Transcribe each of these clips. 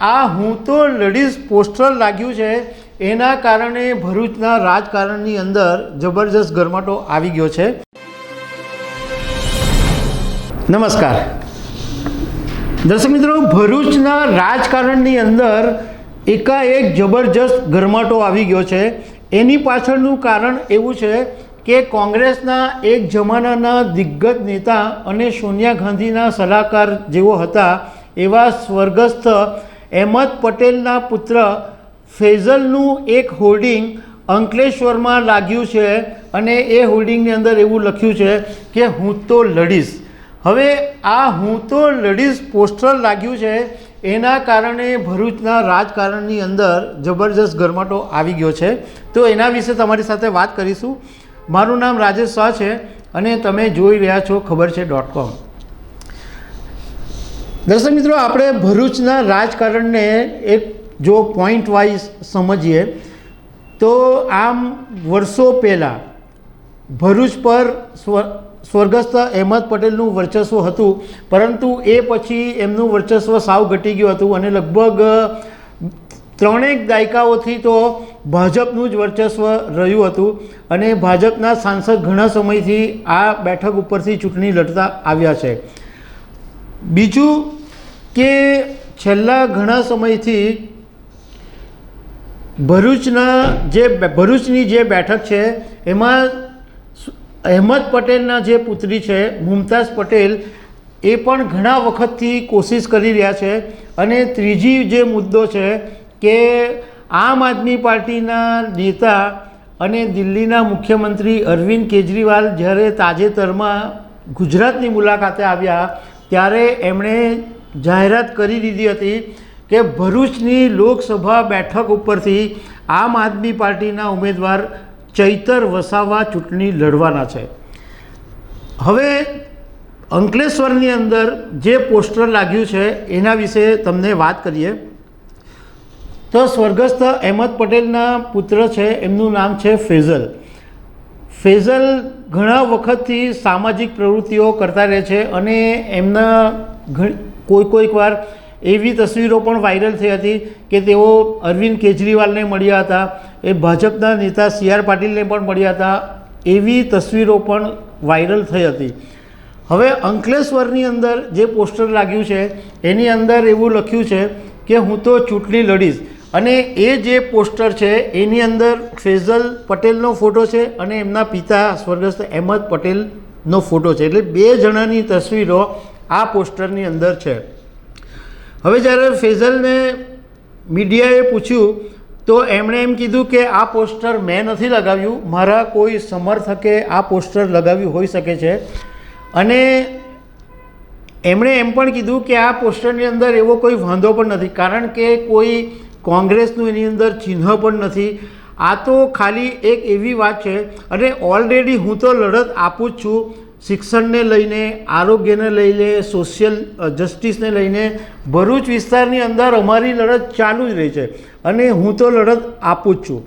આ હું તો લડીશ પોસ્ટર લાગ્યું છે. એના કારણે ભરૂચના રાજકારણની અંદર જબરજસ્ત ગરમાટો આવી ગયો છે. નમસ્કાર. દર્શક મિત્રો, ભરૂચના રાજકારણની અંદર એકાએક જબરજસ્ત ગરમાટો આવી ગયો છે. એની પાછળનું કારણ એવું છે કે કોંગ્રેસના એક જમાનાના દિગ્ગજ નેતા અને સોનિયા ગાંધીના સલાહકાર જેવો હતા, એવા સ્વર્ગસ્થ અહેમદ પટેલના પુત્ર ફેઝલનું એક હોર્ડિંગ અંકલેશ્વરમાં લાગ્યું છે અને એ હોર્ડિંગની અંદર એવું લખ્યું છે કે હું તો લડીશ. હવે આ હું તો લડીશ પોસ્ટર લાગ્યું છે એના કારણે ભરૂચના રાજકારણની અંદર જબરજસ્ત ગરમાટો આવી ગયો છે. તો એના વિશે તમારી સાથે વાત કરીશું. મારું નામ રાજેશ શાહ છે અને તમે જોઈ રહ્યા છો ખબર છે ડોટ કોમ. દર્શક મિત્રો, આપણે ભરૂચના રાજકારણને એક જો પોઈન્ટ વાઇઝ સમજીએ, તો આમ વર્ષો પહેલાં ભરૂચ પર સ્વ, સ્વર્ગસ્થ અહેમદ પટેલનું વર્ચસ્વ હતું, પરંતુ એ પછી એમનું વર્ચસ્વ સાવ ઘટી ગયું હતું અને લગભગ ત્રણેક દાયકાઓથી તો ભાજપનું જ વર્ચસ્વ રહ્યું હતું અને ભાજપના સાંસદ ઘણા સમયથી આ બેઠક ઉપરથી ચૂંટણી લડતા આવ્યા છે. બીજું કે છેલ્લા ઘણા સમયથી ભરૂચના જે ભરૂચની જે બેઠક છે, એમાં અહેમદ પટેલના જે પુત્રી છે, મુમતાઝ પટેલ, એ પણ ઘણા વખતથી કોશિશ કરી રહ્યા છે. અને ત્રીજી જે મુદ્દો છે કે આમ આદમી પાર્ટીના નેતા અને દિલ્હીના મુખ્યમંત્રી અરવિંદ કેજરીવાલ જ્યારે તાજેતરમાં ગુજરાતની મુલાકાતે આવ્યા, ત્યારે એમણે જાહેરાત કરી દીધી હતી કે ભરૂચની લોકસભા બેઠક ઉપરથી આમ આદમી પાર્ટીના ઉમેદવાર ચૈતર વસાવા ચૂંટણી લડવાના છે. હવે અંકલેશ્વરની અંદર જે પોસ્ટર લાગ્યું છે એના વિશે તમને વાત કરીએ. તો સ્વર્ગસ્થ અહેમદ પટેલના પુત્ર છે, એમનું નામ છે ફેઝલ. ફેઝલ ઘણા વખતથી સામાજિક પ્રવૃત્તિઓ કરતા રહે છે અને એમના કોઈ કોઈક વાર એવી તસવીરો પણ વાયરલ થઈ હતી કે તેઓ અરવિંદ કેજરીવાલને મળ્યા હતા, એ ભાજપના નેતા સી આર પાટીલને પણ મળ્યા હતા, એવી તસવીરો પણ વાયરલ થઈ હતી. હવે અંકલેશ્વરની અંદર જે પોસ્ટર લાગ્યું છે, એની અંદર એવું લખ્યું છે કે હું તો ચૂંટણી લડીશ. અને એ જે પોસ્ટર છે, એની અંદર ફેઝલ પટેલનો ફોટો છે અને એમના પિતા સ્વર્ગસ્થ અહેમદ પટેલનો ફોટો છે. એટલે બે જણાની તસવીરો આ પોસ્ટરની અંદર છે. હવે જ્યારે ફેઝલને મીડિયાએ પૂછ્યું, તો એમણે એમ કીધું કે આ પોસ્ટર મેં નથી લગાવ્યું, મારા કોઈ સમર્થકે આ પોસ્ટર લગાવ્યું હોઈ શકે છે. અને એમણે એમ પણ કીધું કે આ પોસ્ટરની અંદર એવો કોઈ વાંધો પણ નથી, કારણ કે કોઈ કોંગ્રેસનું એની અંદર ચિહ્ન પણ નથી. આ તો ખાલી એક એવી વાત છે. અને ઓલરેડી હું તો લડત આપું જ છું. શિક્ષણને લઈને, આરોગ્યને લઈને સોશિયલ જસ્ટિસને લઈને ભરૂચ વિસ્તારની અંદર અમારી લડત ચાલુ જ રહી છે. અને હું તો લડત આપું જ છું.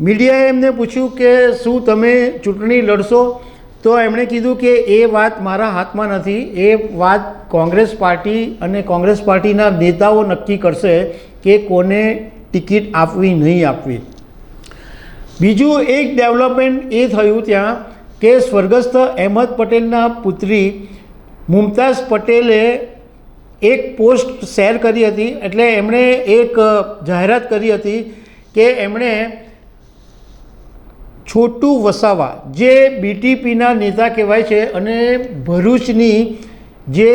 મીડિયાએ એમને પૂછ્યું કે શું તમે ચૂંટણી લડશો? તો એમણે કીધું કે એ વાત મારા હાથમાં નથી. એ વાત કોંગ્રેસ પાર્ટી અને કોંગ્રેસ પાર્ટીના નેતાઓ નક્કી કરશે કે કોને ટિકિટ આપવી, નહીં આપવી. બીજું એક ડેવલપમેન્ટ એ થયું ત્યાં કે સ્વર્ગસ્થ અહેમદ પટેલના પુત્રી મુમતાઝ પટેલે એક પોસ્ટ શેર કરી હતી, એટલે એમણે એક જાહેરાત કરી હતી કે એમણે છોટુ વસાવા, જે બીટીપીના નેતા કહેવાય છે અને ભરૂચની જે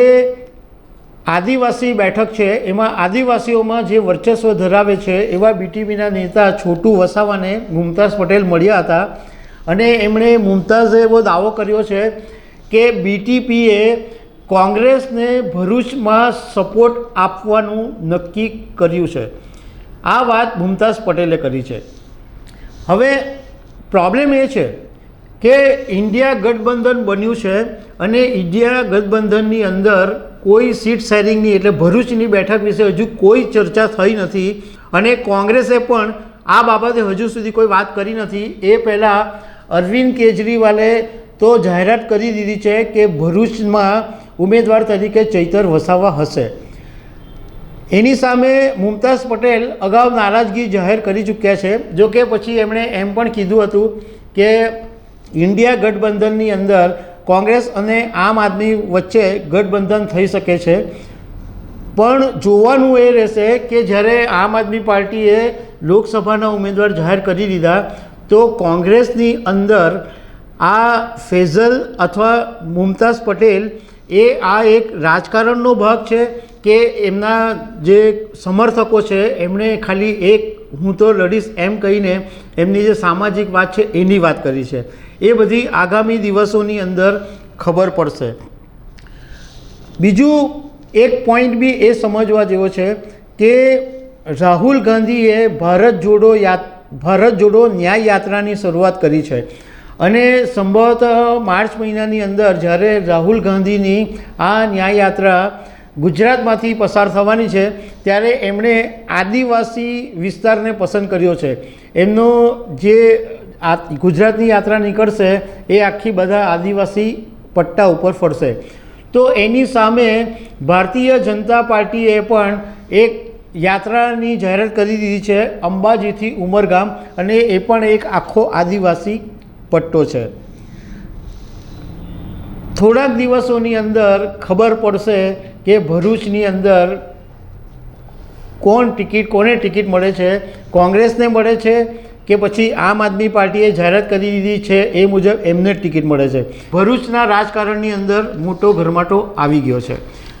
આદિવાસી બેઠક છે, એમાં આદિવાસીઓમાં જે વર્ચસ્વ ધરાવે છે, એવા બીટીપીના નેતા છોટુ વસાવાને મુમતાઝ પટેલ મળ્યા હતા. અને એમણે મુમતાઝે એવો દાવો કર્યો છે કે બીટીપીએ કોંગ્રેસને ભરૂચમાં સપોર્ટ આપવાનું નક્કી કર્યું છે. આ વાત મુમતાઝ પટેલે કરી છે. હવે પ્રોબ્લેમ એ છે કે ઇન્ડિયા ગઠબંધન બન્યું છે અને ઇન્ડિયા ગઠબંધનની અંદર કોઈ સીટ શેરિંગની એટલે ભરૂચની બેઠક વિશે હજુ કોઈ ચર્ચા થઈ નથી અને કોંગ્રેસે પણ આ બાબતે હજુ સુધી કોઈ વાત કરી નથી. એ પહેલાં અરવિંદ કેજરીવાલે તો જાહેરાત કરી દીધી છે કે ભરૂચમાં ઉમેદવાર તરીકે ચૈતર વસાવા હશે. એની સામે મુમતાઝ પટેલ અગાઉ નારાજગી જાહેર કરી ચૂક્યા છે. જો કે પછી એમણે એમ પણ કીધું હતું કે ઇન્ડિયા ગઠબંધનની અંદર કોંગ્રેસ અને આમ આદમી વચ્ચે ગઠબંધન થઈ શકે છે. પણ જોવાનું એ રહેશે કે જ્યારે આમ આદમી પાર્ટીએ લોકસભાના ઉમેદવાર જાહેર કરી દીધા તો કોંગ્રેસની અંદર આ ફેઝલ અથવા મુમતાઝ પટેલ એ આ એક રાજકારણનો ભાગ છે કે એમના જે સમર્થકો છે, એમણે ખાલી એક હું તો લડીશ એમ કહીને એમની જે સામાજિક વાત છે એની વાત કરી છે. એ બધી આગામી દિવસોની અંદર ખબર પડશે. બીજું એક પોઈન્ટ બી એ સમજવા જેવો છે કે રાહુલ ગાંધીએ ભારત જોડો યાત ભારત જોડો ન્યાય યાત્રાની શરૂઆત કરી છે. અને સંભવતઃ માર્ચ મહિનાની અંદર જ્યારે રાહુલ ગાંધીની આ ન્યાય યાત્રા ગુજરાતમાંથી પસાર થવાની છે, ત્યારે એમણે આદિવાસી વિસ્તારને પસંદ કર્યો છે. એમનો જે આ ગુજરાતની યાત્રા નીકળશે, એ આખી બધા આદિવાસી પટ્ટા ઉપર ફરશે. તો એની સામે ભારતીય જનતા પાર્ટીએ પણ એક યાત્રાની જાહેરાત કરી દીધી છે અંબાજીથી ઉમરગામ અને એ પણ એક આખો આદિવાસી પટ્ટો છે. થોડાક દિવસોની અંદર ખબર પડશે કે ભરૂચની અંદર કોણ ટિકિટ, કોને ટિકિટ મળે છે, કોંગ્રેસને મળે છે કે પછી આમ આદમી પાર્ટીએ જાહેરાત કરી દીધી છે એ મુજબ એમને ટિકિટ મળે છે. ભરૂચના રાજકારણની અંદર મોટો ગરમાટો આવી ગયો છે.